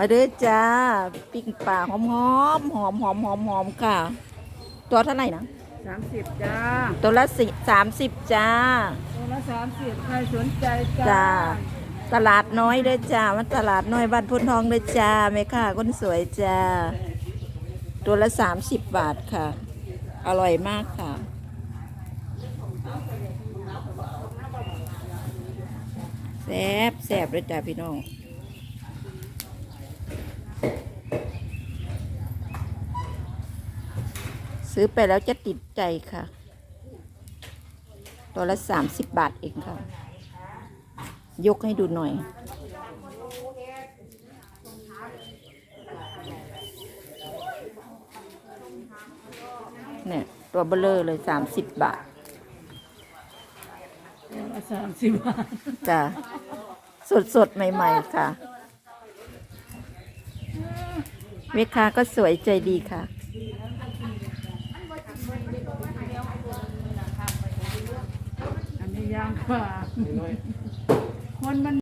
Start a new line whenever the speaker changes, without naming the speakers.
มาเด้อจ้าปิ้งปลาหอมหอมหอมหอมหอมหอมค่ะ ตัวเท่าไหร่นะ
สามสิบจ้า
ตัวละสิสามสิบจ้า
ตัวละสามสิบใครสนใจจ้า
จ้า ตลาดน้อยเด้อจ้ามันตลาดน้อยบ้านพุนทองเด้อจ้าแม่ค่ะคนสวยจ้า ตัวละสามสิบบาทค่ะ อร่อยมากค่ะแซ่บแซ่บเลยจ้าพี่น้อง ซื้อไปแล้วจะติดใจค่ะ ตัวละสามสิบบาทเองค่ะ ยกให้ดูหน่อย เนี่ย ตัวเบลเลอร์เลยสามสิบบาท
ตัวละสามสิบบาท
จ้ะ สดสดๆใหม่ ๆ ค่ะ แม่ค้าก็สวยใจดีค่ะ
อันนี้ยางกว่าคนมัน